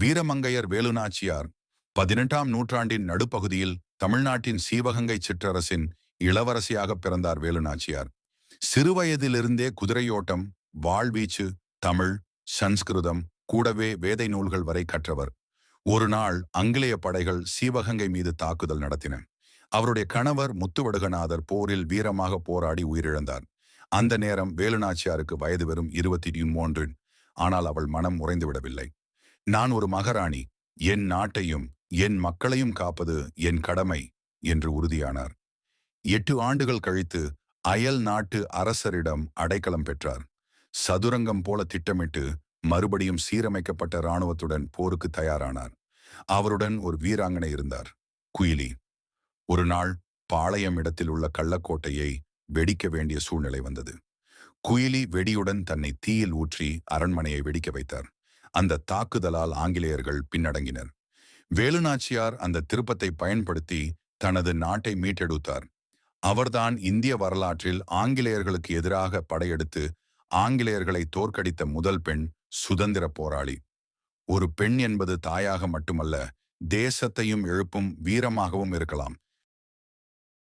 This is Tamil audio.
வீரமங்கையர் வேலுநாச்சியார் பதினெட்டாம் நூற்றாண்டின் நடுப்பகுதியில் தமிழ்நாட்டின் சீவகங்கை சிற்றரசின் இளவரசியாக பிறந்தார் வேலுநாச்சியார். சிறுவயதிலிருந்தே குதிரையோட்டம் வாழ்வீச்சு தமிழ் சன்ஸ்கிருதம் கூடவே வேதை நூல்கள் வரை கற்றவர். ஒரு நாள் ஆங்கிலேய படைகள் சீவகங்கை மீது தாக்குதல் நடத்தின. அவருடைய கணவர் முத்துவடுகநாதர் போரில் வீரமாக போராடி உயிரிழந்தார். அந்த நேரம் வேலுநாச்சியாருக்கு வயது வெறும் இருபத்தி மூன்று. ஆனால் அவள் மனம் உறைந்துவிடவில்லை. நான் ஒரு மகாராணி. என் நாட்டையும் என் மக்களையும் காப்பது என் கடமை என்று உறுதியானார். எட்டு ஆண்டுகள் கழித்து அயல் நாட்டு அரசரிடம் அடைக்கலம் பெற்றார். சதுரங்கம் போல திட்டமிட்டு மறுபடியும் சீரமைக்கப்பட்ட இராணுவத்துடன் போருக்கு தயாரானார். அவருடன் ஒரு வீராங்கனை இருந்தார் குயிலி. ஒரு நாள் பாளையம் இடத்தில் உள்ள கள்ளக்கோட்டையை வெடிக்க வேண்டிய சூழ்நிலை வந்தது. குயிலி வெடியுடன் தன்னை தீயில் ஊற்றி அரண்மனையை வெடிக்க வைத்தார். அந்த தாக்குதலால் ஆங்கிலேயர்கள் பின்னடங்கினர். வேலுநாச்சியார் அந்த திருப்பத்தை பயன்படுத்தி தனது நாட்டை மீட்டெடுத்தார். அவர்தான் இந்திய வரலாற்றில் ஆங்கிலேயர்களுக்கு எதிராக படையெடுத்து ஆங்கிலேயர்களை தோற்கடித்த முதல் பெண் சுதந்திர போராளி. ஒரு பெண் என்பது தாயாக மட்டுமல்ல தேசத்தையும் எழுப்பும் வீரமாகவும் இருக்கலாம்.